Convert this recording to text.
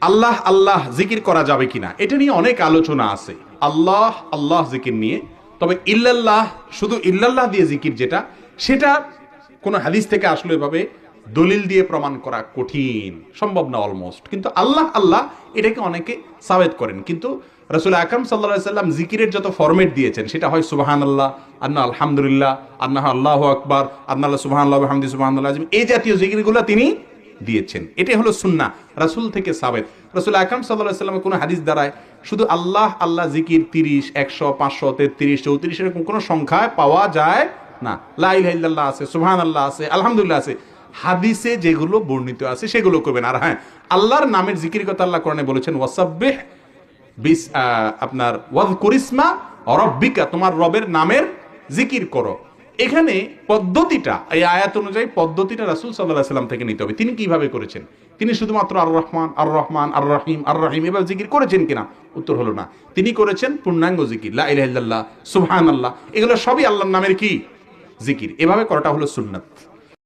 আল্লাহ আল্লাহ জিকির করা যাবে কিনা? এটা নিয়ে অনেক আলোচনা আছে। আল্লাহ আল্লাহ জিকির নিয়ে। তবে ইল্লাল্লাহ, শুধু ইল্লাল্লাহ দিয়ে জিকির যেটা, সেটা কোন হাদিস থেকে আসলে এভাবে দলিল দিয়ে প্রমাণ করা কঠিন। সম্ভব না অলমোস্ট কিন্তু আল্লাহ আল্লাহ এটাকে অনেকে সাবেত করেন। কিন্তু রসুল আকরম সাল্লা সাল্লাম জিকিরের যত ফরম্যাট দিয়েছেন, সেটা হয় সুবাহান আল্লাহ আন্না আলহামদুলিল্লাহ, আন্না আল্লাহ আকবর, আন্না আল্লাহ সুবাহান আল্লাহ হামদি সুবাহান আল্লাহ এই জাতীয় জিকিরগুলো তিনি দিয়েছেন। এটাই হলো সুন্না রাসুল থেকে সাবেত। রসুল আকরম সাল্লাহ সাল্লামের কোনো হাদিস দ্বারায় শুধু আল্লাহ আল্লাহ জিকির তিরিশ, একশো, পাঁচশো, তেত্রিশ, চৌত্রিশ এরকম কোনো সংখ্যায় পাওয়া যায় না। লাইল্লাহ আছে সুবহান আল্লাহ আছে, আলহামদুলিল্লাহ আছে। হাদিসে যেগুলো বর্ণিত আছে সেগুলো করবেন। আর হ্যাঁ আল্লাহর নামের জিকির কথা আল্লাহ কোরআনে বলেছেন, ওয়াসাব্বিহ বিস আপনার ওয়াজ করিসমা রব্বিকা তোমার রবের নামের জিকির করো। এখানে পদ্ধতিটা, এই আয়াত অনুযায়ী পদ্ধতিটা রাসুল সাল্লাহ সাল্লাম থেকে নিতে হবে। তিনি কীভাবে করেছেন? তিনি শুধুমাত্র আর রহমান আর রহমান আর রহিম আর রহিম এবার জিকির করেছেন কিনা? উত্তর হলো না। তিনি করেছেন পূর্ণাঙ্গ জিকির লাহ সুহান আল্লাহ এগুলো সবই আল্লাহর নামের কি? জিকির। এভাবে করাটা হলো সুন্নাত।